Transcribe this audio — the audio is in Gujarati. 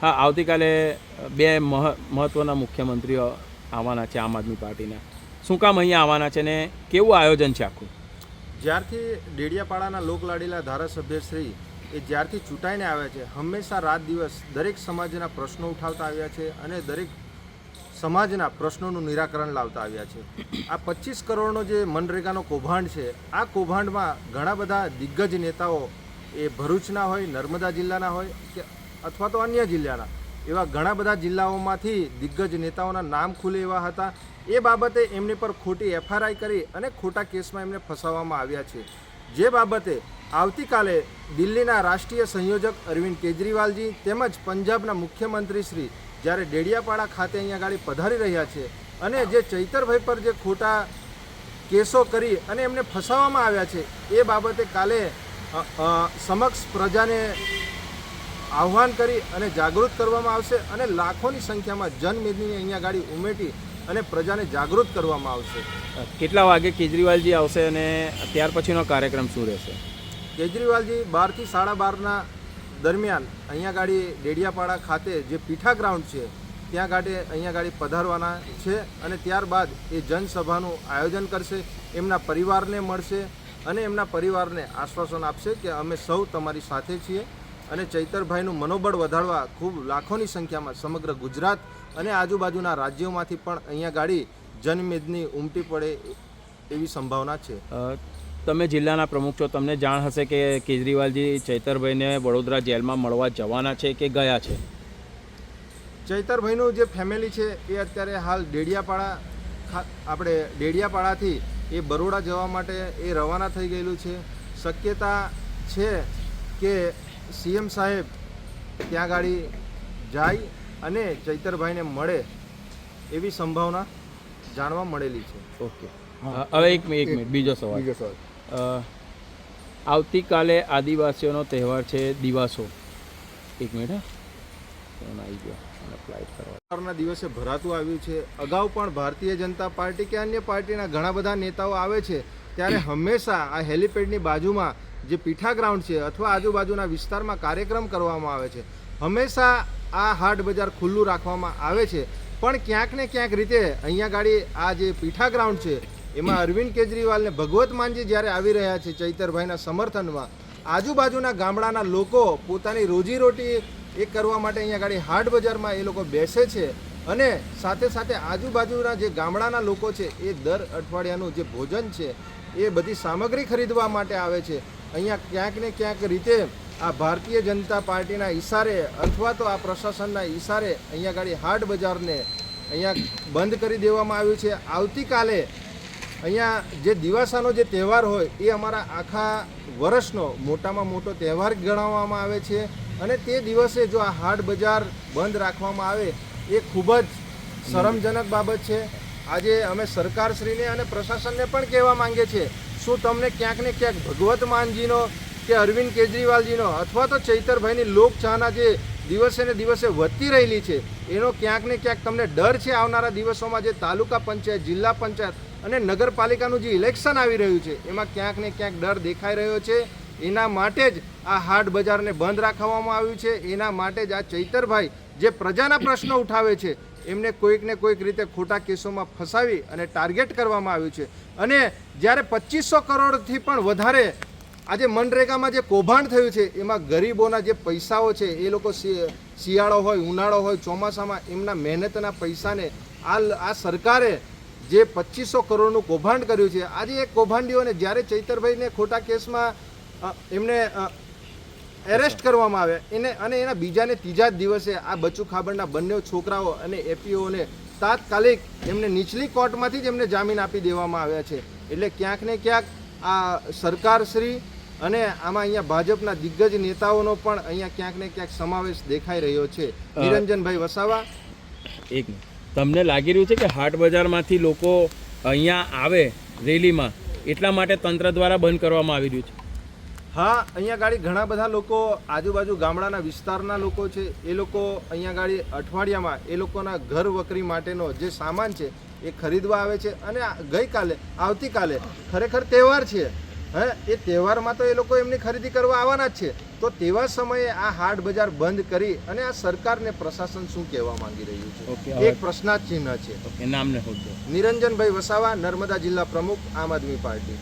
હા, આવતીકાલે બે મહ મહત્ત્વના મુખ્યમંત્રીઓ આવવાના છે આમ આદમી પાર્ટીના. શું કામ અહીંયા આવવાના છે ને કેવું આયોજન છે આખું? જ્યારથી ડેડિયાપાડાના લોકલાડીલા ધારાસભ્ય શ્રી એ જ્યારથી ચૂંટાઈને આવ્યા છે, હંમેશા રાત દિવસ દરેક સમાજના પ્રશ્નો ઉઠાવતા આવ્યા છે અને દરેક સમાજના પ્રશ્નોનું નિરાકરણ લાવતા આવ્યા છે. આ પચીસ કરોડનો જે મનરેગાનો કૌભાંડ છે, આ કૌભાંડમાં ઘણા બધા દિગ્ગજ નેતાઓ એ ભરૂચના હોય, નર્મદા જિલ્લાના હોય કે અથવા તો અન્ય જિલ્લાના. એવા ઘણા બધા જિલ્લાઓમાંથી દિગ્ગજ નેતાઓના નામ ખુલે એવા હતા. એ બાબતે એમની પર ખોટી એફઆરઆઈ કરી અને ખોટા કેસમાં એમને ફસાવવામાં આવ્યા છે. જે બાબતે આવતીકાલે દિલ્હીના રાષ્ટ્રીય સંયોજક અરવિંદ કેજરીવાલજી તેમજ પંજાબના મુખ્યમંત્રી શ્રી જ્યારે ડેડિયાપાડા ખાતે અહીંયા ગાડી પધારી રહ્યા છે અને જે ચૈતરભાઈ પર જે ખોટા કેસો કરી અને એમને ફસાવવામાં આવ્યા છે, એ બાબતે કાલે સમક્ષ પ્રજાને આહ્વાન કરી અને જાગૃત કરવામાં આવશે અને લાખોની સંખ્યામાં જનમેદની અહીંયા ગાડી ઉમેટી અને પ્રજાને જાગૃત કરવામાં આવશે. કેટલા વાગે કેજરીવાલજી આવશે અને ત્યાર પછીનો કાર્યક્રમ શું રહેશે? કેજરીવાલજી બારથી સાડા બારના દરમિયાન અહીંયા ગાડી ડેડિયાપાડા ખાતે જે પીઠા ગ્રાઉન્ડ છે ત્યાં ગાડી અહીંયા ગાડી પધારવાના છે અને ત્યારબાદ એ જનસભાનું આયોજન કરશે એમના પરિવારને મળશે અને એમના પરિવારને આશ્વાસન આપશે કે અમે સૌ તમારી સાથે છીએ. અને ચૈતરભાઈનું મનોબળ વધારવા ખૂબ લાખોની સંખ્યામાં સમગ્ર ગુજરાત અને આજુબાજુના રાજ્યોમાંથી પણ અહીંયા ગાડી જનમેદની ઉમટી પડે એવી સંભાવના છે. તમે જિલ્લાના પ્રમુખ છો તમને જાણ હશે કે કેજરીવાલજી ચૈતરભાઈને વડોદરા જેલમાં મળવા જવાના છે કે ગયા છે? ચૈતરભાઈનું જે ફેમિલી છે એ અત્યારે હાલ ડેડિયાપાડા આપણે ડેડિયાપાડાથી એ બરોડા જવા માટે એ રવાના થઈ ગયેલું છે. શક્યતા છે કે સીએમ સાહેબ ત્યાં ગાડી જાય અને ચૈતરભાઈને મળે એવી સંભાવના જાણવા મળેલી છે. ઓકે. હવે એક એક મિનિટ બીજો સવાલ. બીજો સવાલ. આવતીકાલે આદિવાસીઓનો તહેવાર છે દિવાસો. એક મિનિટ હા. ફોન આવી ગયો અને ફ્લાઇટ કરવા. ના દિવસે ભરાતું આવ્યું છે. અગાઉ પણ ભારતીય જનતા પાર્ટી કે અન્ય પાર્ટીના ઘણા બધા નેતાઓ આવે છે ત્યારે હંમેશા આ હેલિપેડની બાજુમાં જે પીઠા ગ્રાઉન્ડ છે અથવા આજુબાજુના વિસ્તારમાં કાર્યક્રમ કરવામાં આવે છે, હંમેશા આ હાટ બજાર ખુલ્લું રાખવામાં આવે છે. પણ ક્યાંક ને ક્યાંક રીતે અહીંયા ગાડી આ જે પીઠા ગ્રાઉન્ડ છે, એમાં અરવિંદ કેજરીવાલને ભગવત માનજી જ્યારે આવી રહ્યા છે ચૈતરભાઈના સમર્થનમાં, આજુબાજુના ગામડાના લોકો પોતાની રોજીરોટી એ કરવા માટે અહીંયા ગાડી હાટ બજારમાં એ લોકો બેસે છે અને સાથે સાથે આજુબાજુના જે ગામડાના લોકો છે એ દર અઠવાડિયાનું જે ભોજન છે એ બધી સામગ્રી ખરીદવા માટે આવે છે. અહીંયા ક્યાંક ને ક્યાંક રીતે આ ભારતીય જનતા પાર્ટીના ઈશારે અથવા તો આ પ્રશાસનના ઈશારે અહીંયા ગાડી હાટ બજારને અહીંયા બંધ કરી દેવામાં આવ્યું છે. આવતીકાલે અહીંયા જે દિવાસાનો જે તહેવાર હોય એ અમારા આખા વર્ષનો મોટામાં મોટો તહેવાર ગણાવવામાં આવે છે અને તે દિવસે જો આ હાટ બજાર બંધ રાખવામાં આવે એ ખૂબ જ શરમજનક બાબત છે. આજે અમે સરકારશ્રીને અને પ્રશાસનને પણ કહેવા માંગે છે શું તમને ક્યાંક ને ક્યાંક ભગવત માનજીનો કે અરવિંદ કેજરીવાલજીનો અથવા તો ચૈતરભાઈની લોકચાહના જે દિવસે ને દિવસે વધતી રહેલી છે, એનો ક્યાંક ને ક્યાંક તમને ડર છે આવનારા દિવસોમાં જે તાલુકા પંચાયત, જિલ્લા પંચાયત અને નગરપાલિકાનું જે ઇલેક્શન આવી રહ્યું છે, એમાં ક્યાંક ને ક્યાંક ડર દેખાઈ રહ્યો છે. એના માટે જ આ હાટ બજારને બંધ રાખવામાં આવ્યું છે. એના માટે જ આ ચૈતરભાઈ જે પ્રજાના પ્રશ્નો ઉઠાવે છે એમને કોઈક ને કોઈક રીતે ખોટા કેસોમાં ફસાવી અને ટાર્ગેટ કરવામાં આવ્યું છે. અને જ્યારે પચીસો કરોડથી પણ વધારે આજે મનરેગામાં જે કૌભાંડ થયું છે, એમાં ગરીબોના જે પૈસાઓ છે, એ લોકો શિયાળો હોય, ઉનાળો હોય, ચોમાસામાં એમના મહેનતના પૈસાને આ આ સરકારે જે પચીસો કરોડનું કૌભાંડ કર્યું છે, આજે એ કૌભાંડીઓને જ્યારે ચૈતરભાઈને ખોટા કેસમાં એમને એરેસ્ટ કરવામાં આવે. એને અને એના બીજાને ત્રીજા જ દિવસે આ બચુ ખાબડના બંને છોકરાઓ અને એપીઓને તાત્કાલિક એમને નીચલી કોર્ટમાંથી જ એમને જામીન આપી દેવામાં આવ્યા છે. એટલે ક્યાંક ને ક્યાંક આ સરકારશ્રી અને આમાં અહીંયા ભાજપના દિગ્ગજ નેતાઓનો પણ અહીંયા ક્યાંક ને ક્યાંક સમાવેશ દેખાઈ રહ્યો છે. નિરંજનભાઈ વસાવા. એક તમને લાગી રહ્યું છે કે હાટ બજારમાંથી લોકો અહીંયા આવે રેલીમાં? એટલા માટે તંત્ર દ્વારા બંધ કરવામાં આવી રહ્યું છે. હા અહીંયા ગાડી ઘણા બધા લોકો આજુબાજુ ગામડાના વિસ્તારના લોકો છે. એ લોકો અહીંયા ગાડી અઠવાડિયામાં એ લોકોના ઘર વકરી માટેનો જે સામાન છે એ ખરીદવા આવે છે અને ગઈકાલે આવતીકાલે ખરેખર તહેવાર છે. હે એ તહેવારમાં તો એ લોકો એમની ખરીદી કરવા આવવાના જ છે. તો તેવા સમયે આ હાટ બજાર બંધ કરી અને આ સરકારને પ્રશાસન શું કહેવા માંગી રહ્યું છે? એક પ્રશ્નાર્થ ચિહ્ન છે. નામને નિરંજનભાઈ વસાવા નર્મદા જિલ્લા પ્રમુખ આમ આદમી પાર્ટી.